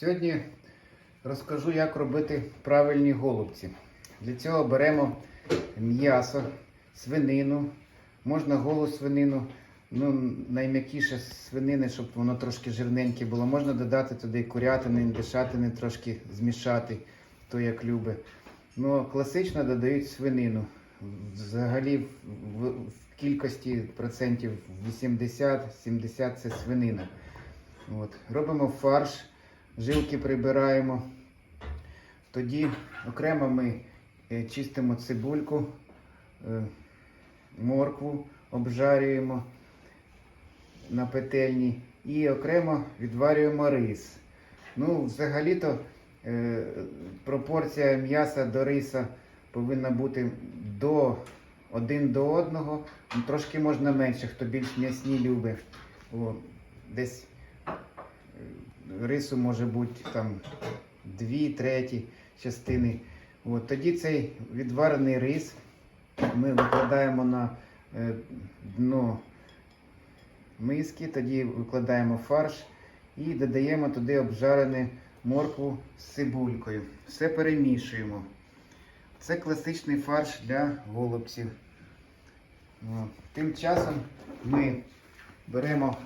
Сьогодні розкажу, як робити правильні голубці. Для цього беремо м'ясо, свинину, можна голу свинину, ну, найм'якіше свинини, щоб воно трошки жирненьке було. Можна додати туди курятини, дешатини трошки змішати, хто як любить. Ну, класично додають свинину. Взагалі в, кількості процентів 80-70 це свинина. От. Робимо фарш, жилки прибираємо. Тоді окремо ми е, чистимо цибульку, е, моркву обжарюємо на петельні і окремо відварюємо рис. Ну, взагалі-то е, пропорція м'яса до риса повинна бути до один до одного. Трошки можна менше, хто більш м'ясні любить. О, десь рису може бути там дві треті частини. От, тоді цей відварений рис ми викладаємо на е, дно миски, тоді викладаємо фарш і додаємо туди обжарену моркву з цибулькою. Все перемішуємо. Це класичний фарш для голубців. Тим часом ми беремо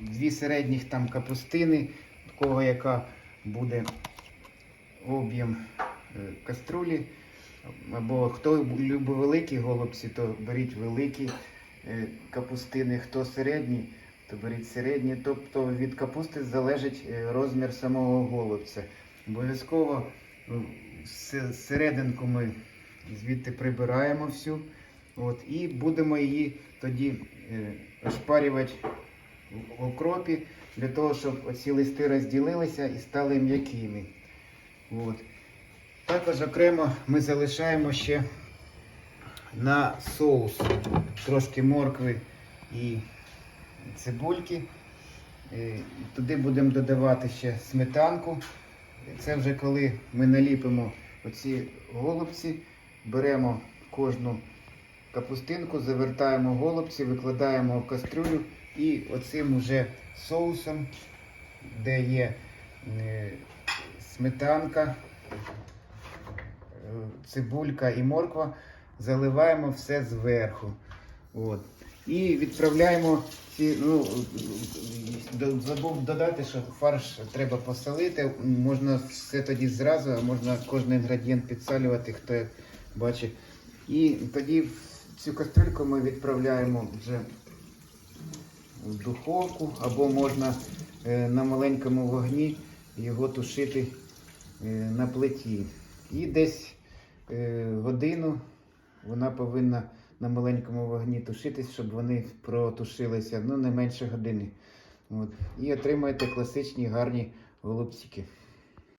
дві середніх там капустини, в кого яка буде об'єм е, каструлі. Або хто любить великі голубці, то беріть великі е, капустини, хто середні, то беріть середні. Тобто від капусти залежить е, розмір самого голубця. Обов'язково ну, серединку ми звідти прибираємо всю. От, і будемо її тоді ошпарювати в окропі для того, щоб оці листи розділилися і стали м'якими. От. Також окремо ми залишаємо ще на соус трошки моркви і цибульки. Е, Туди будемо додавати ще сметанку. Це вже коли ми наліпимо оці голубці, беремо кожну капустинку, завертаємо голубці, викладаємо в кастрюлю і оцим уже соусом, де є е, сметанка, е, цибулька і морква, заливаємо все зверху. От. І відправляємо ці, ну, забув додати, що фарш треба посолити. Можна все тоді зразу, а можна кожен інгредієнт підсалювати, хто як бачить. І тоді в цю кастрюльку ми відправляємо вже в духовку, або можна е, на маленькому вогні його тушити е, на плиті. І десь е, годину вона повинна на маленькому вогні тушитись, щоб вони протушилися ну, не менше години. От. І отримаєте класичні гарні голубчики.